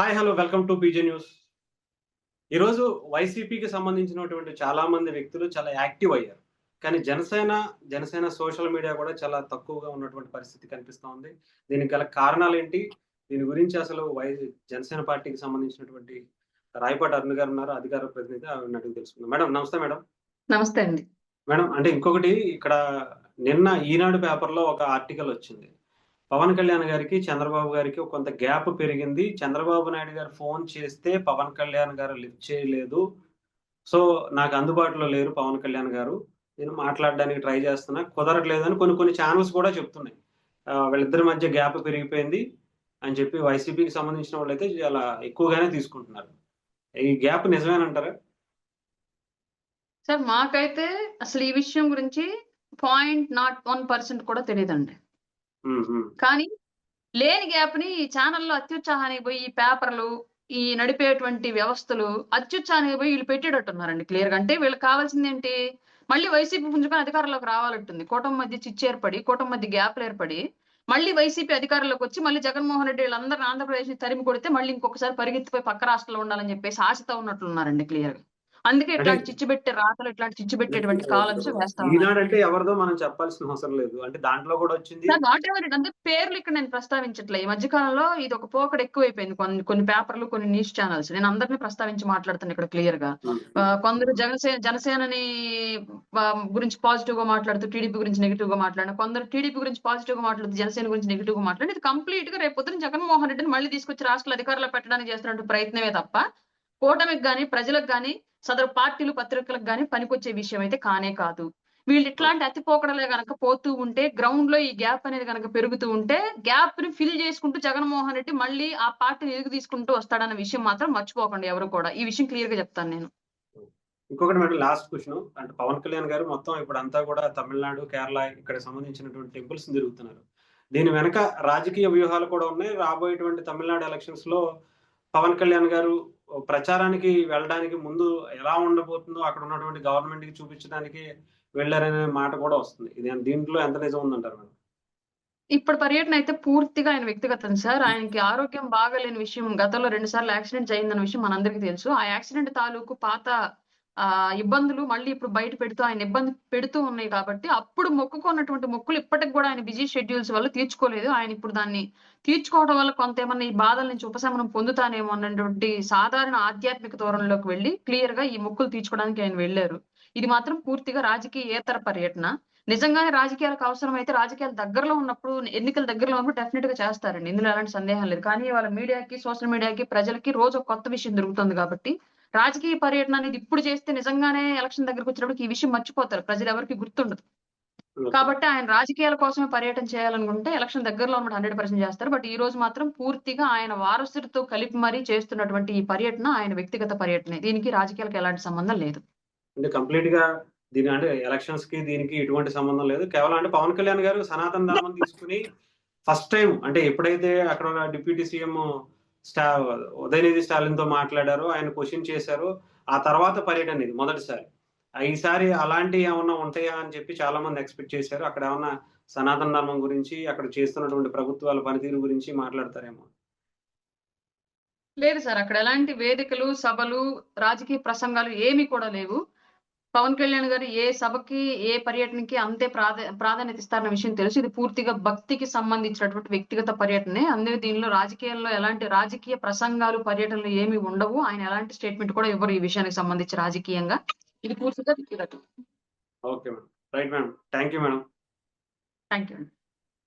Hi hello welcome to PJ news ఈరోజు వైసీపీకి సంబంధించినటువంటి చాలా మంది వ్యక్తులు చాలా యాక్టివ్ అయ్యారు. కానీ జనసేన జనసేన సోషల్ మీడియా కూడా చాలా తక్కువగా ఉన్నటువంటి పరిస్థితి కనిపిస్తూ ఉంది. దీనికి గల కారణాలు ఏంటి? దీని గురించి అసలు వై జనసేన పార్టీకి సంబంధించినటువంటి రాయపాటి అరుణ్ గారు ఉన్నారు అధికార ప్రతినిధి ఆవిడని అడిగి తెలుసుకుందాం. మేడం నమస్తే మేడం. నమస్తే అండి. మేడం అంటే ఇంకొకటి ఇక్కడ నిన్న ఈనాడు పేపర్లో ఒక ఆర్టికల్ వచ్చింది. పవన్ కళ్యాణ్ గారికి చంద్రబాబు గారికి కొంత గ్యాప్ పెరిగింది. చంద్రబాబు నాయుడు గారు ఫోన్ చేస్తే పవన్ కళ్యాణ్ గారు లిఫ్ట్ చేయలేదు. సో నాకు అందుబాటులో లేరు పవన్ కళ్యాణ్ గారు. నేను మాట్లాడడానికి ట్రై చేస్తున్నా. కుదరట్లేదని కొన్ని కొన్ని ఛానల్స్ కూడా చెప్తున్నాయి. వీళ్ళిద్దరి మధ్య గ్యాప్ పెరిగిపోయింది అని చెప్పి వైసీపీకి సంబంధించిన వాళ్ళైతే చాలా ఎక్కువగానే తీసుకుంటున్నారు. ఈ గ్యాప్ నిజమేనంటారా? సార్ మాకైతే అసలు ఈ విషయం గురించి పాయింట్ నాట్ వన్ పర్సెంట్ కూడా తెలియదండి. కానీ లేని గ్యాప్ని ఛానల్లో అత్యుత్సాహానికి పోయి ఈ పేపర్లు ఈ నడిపేటువంటి వ్యవస్థలు అత్యుత్సాహానికి పోయి వీళ్ళు పెట్టేటట్టున్నారండి క్లియర్గా అంటే వీళ్ళకి కావాల్సింది ఏంటి? మళ్ళీ వైసీపీ పుంజుకొని అధికారంలోకి రావాలంటుంది. కూటమి మధ్య చిచ్చు ఏర్పడి కూటమి మధ్య గ్యాప్లు ఏర్పడి మళ్ళీ వైసీపీ అధికారంలోకి వచ్చి మళ్ళీ జగన్మోహన్ రెడ్డి వీళ్ళందరూ ఆంధ్రప్రదేశ్ తరిమి కొడితే మళ్ళీ ఇంకొకసారి పరిగెత్తిపోయి పక్క రాష్ట్రంలో ఉండాలని చెప్పేసి ఆశతో ఉన్నట్లున్నారండి క్లియర్గా అందుకే ఇట్లాంటి చిచ్చు పెట్టే రాతలు ఇట్లాంటి చిచ్చు పెట్టేటువంటి కాలమ్స్ వేస్తా ఉన్నారు ఈనాడు అంటే ఎవరిదో మనం చెప్పాల్సిన అవసరం లేదు. అంటే దాంట్లో కూడా వచ్చింది. వాట్ ఎవర్ అంటే పేర్లు ఇక్కడ నేను ప్రస్తావించట్లే. ఈ మధ్య కాలంలో ఇది ఒక పోకడ ఎక్కువైపోయింది. కొన్ని కొన్ని పేపర్లు కొన్ని న్యూస్ ఛానల్స్. నేను అందరినీ ప్రస్తావించి మాట్లాడుతాను ఇక్కడ క్లియర్గా కొందరు జనసేన జనసేనని గురించి పాజిటివ్గా మాట్లాడుతూ టీడీపీ గురించి నెగిటివ్గా మాట్లాడిన కొందరు టీడీపీ గురించి పాజిటివ్గా మాట్లాడుతూ జనసేన గురించి నెగిటివ్గా మాట్లాడి ఇది కంప్లీట్గా రేపు జగన్మోహన్ రెడ్డిని మళ్ళీ తీసుకొచ్చి రాష్ట్ర అధికారంలో పెట్టడానికి చేస్తున్నటువంటి ప్రయత్నమే తప్ప కూటమికి గాని ప్రజలకు గాని సదరు పార్టీలు పత్రికలకు కానీ పనికొచ్చే విషయం అయితే కానే కాదు. వీళ్ళు ఇట్లాంటి అతిపోకడలే గనక పోతూ ఉంటే గ్రౌండ్లో ఈ గ్యాప్ అనేది గనక పెరుగుతూ ఉంటే గ్యాప్ని ఫిల్ చేసుకుంటూ జగన్మోహన్ రెడ్డి మళ్ళీ ఆ పార్టీని ఎదుగు తీసుకుంటూ వస్తాడన్న విషయం మాత్రం మర్చిపోకండి ఎవరు కూడా. ఈ విషయం క్లియర్గా చెప్తాను నేను. ఇంకొకటి మేడం లాస్ట్ క్వశ్చన్ అంటే పవన్ కళ్యాణ్ గారు మొత్తం ఇప్పుడు అంతా కూడా తమిళనాడు కేరళ ఇక్కడ సంబంధించినటువంటి టెంపుల్స్ తిరుగుతున్నారు. దీని వెనక రాజకీయ వ్యూహాలు కూడా ఉన్నాయి. రాబోయేటువంటి తమిళనాడు ఎలక్షన్స్లో పవన్ కళ్యాణ్ గారు ప్రచారానికి వెళ్ళడానికి ముందు ఎలా ఉండబోతుందో అక్కడ ఉన్నటువంటి గవర్నమెంట్కి చూపించడానికి వెళ్ళారనే మాట కూడా వస్తుంది. ఇది దీంట్లో ఎంత నిజం ఉందంటారు మేడం? ఇప్పుడు పర్యటన అయితే పూర్తిగా ఆయన వ్యక్తిగతం సార్. ఆయనకి ఆరోగ్యం బాగాలేని విషయం గతంలో రెండు సార్లు యాక్సిడెంట్ అయిందన్న విషయం మనందరికీ తెలుసు. ఆ యాక్సిడెంట్ తాలూకు పాత ఆ ఇబ్బందులు మళ్ళీ ఇప్పుడు బయట పెడుతూ ఆయన ఇబ్బంది పెడుతూ ఉన్నాయి కాబట్టి అప్పుడు మొక్కుకున్నటువంటి మొక్కులు ఇప్పటికి కూడా ఆయన బిజీ షెడ్యూల్స్ వల్ల తీర్చుకోలేదు. ఆయన ఇప్పుడు దాన్ని తీర్చుకోవడం వల్ల కొంత ఏమన్నా ఈ బాధల నుంచి ఉపశమనం పొందుతానేమో అన్నటువంటి సాధారణ ఆధ్యాత్మిక ధోరణిలోకి వెళ్ళి క్లియర్గా ఈ మొక్కులు తీర్చుకోవడానికి ఆయన వెళ్ళారు. ఇది మాత్రం పూర్తిగా రాజకీయేతర పర్యటన. నిజంగానే రాజకీయాలకు అవసరం అయితే రాజకీయాలు దగ్గరలో ఉన్నప్పుడు ఎన్నికల దగ్గరలో ఉన్నప్పుడు డెఫినెట్గా చేస్తారండి. ఇందులో ఎలాంటి సందేహం లేదు. కానీ వాళ్ళ మీడియాకి సోషల్ మీడియాకి ప్రజలకి రోజు ఒక కొత్త విషయం దొరుకుతుంది కాబట్టి రాజకీయ పర్యటన అనేది ఇప్పుడు చేస్తే నిజంగానే ఎలక్షన్ దగ్గరకు వచ్చినప్పుడు ఈ విషయం మర్చిపోతారు. ప్రజలు ఎవరికి గుర్తుండదు. కాబట్టి ఆయన రాజకీయాల కోసమే పర్యటన చేయాలనుకుంటే ఎలక్షన్ దగ్గరలో ఉన్నప్పుడు హండ్రెడ్ పర్సెంట్ చేస్తారు. బట్ ఈ రోజు మాత్రం పూర్తిగా ఆయన వారసుడితో కలిపి మరీ చేస్తున్నటువంటి ఈ పర్యటన ఆయన వ్యక్తిగత పర్యటనే. దీనికి రాజకీయాలకు ఎలాంటి సంబంధం లేదు. అంటే కంప్లీట్గా దీని అంటే ఎలక్షన్స్కి దీనికి ఎటువంటి సంబంధం లేదు. కేవలం అంటే పవన్ కళ్యాణ్ గారు సనాతన ధర్మం తీసుకుని ఫస్ట్ టైం అంటే ఎప్పుడైతే అక్కడ డిప్యూటీ సీఎం స్టా ఉదయనిధి స్టాలిన్తో ఆయన క్వశ్చన్ చేశారు. ఆ తర్వాత పర్యటన ఇది మొదటిసారి. ఈసారి అలాంటివి ఏమన్నా ఉంటాయా అని చెప్పి చాలా మంది ఎక్స్పెక్ట్ చేశారు. అక్కడ ఏమన్నా సనాతన ధర్మం గురించి అక్కడ చేస్తున్నటువంటి ప్రభుత్వాల పనితీరు గురించి మాట్లాడతారేమో. లేదు సార్ అక్కడ ఎలాంటి వేదికలు సభలు రాజకీయ ప్రసంగాలు ఏమీ కూడా లేవు. పవన్ కళ్యాణ్ గారు ఏ సభకి ఏ పర్యటనకి అంతే ప్రాధా ప్రాధాన్యత ఇస్తారన్న విషయం తెలుసు. ఇది పూర్తిగా భక్తికి సంబంధించినటువంటి వ్యక్తిగత పర్యటనే. అందుకే దీనిలో రాజకీయాల్లో ఎలాంటి రాజకీయ ప్రసంగాలు పర్యటనలు ఏమీ ఉండవు. ఆయన ఎలాంటి స్టేట్మెంట్ కూడా ఇవ్వరు ఈ విషయానికి సంబంధించి రాజకీయంగా. ఇది పూర్తిగా వ్యక్తిగతం. Okay madam. Right madam. Thank you madam. Thank you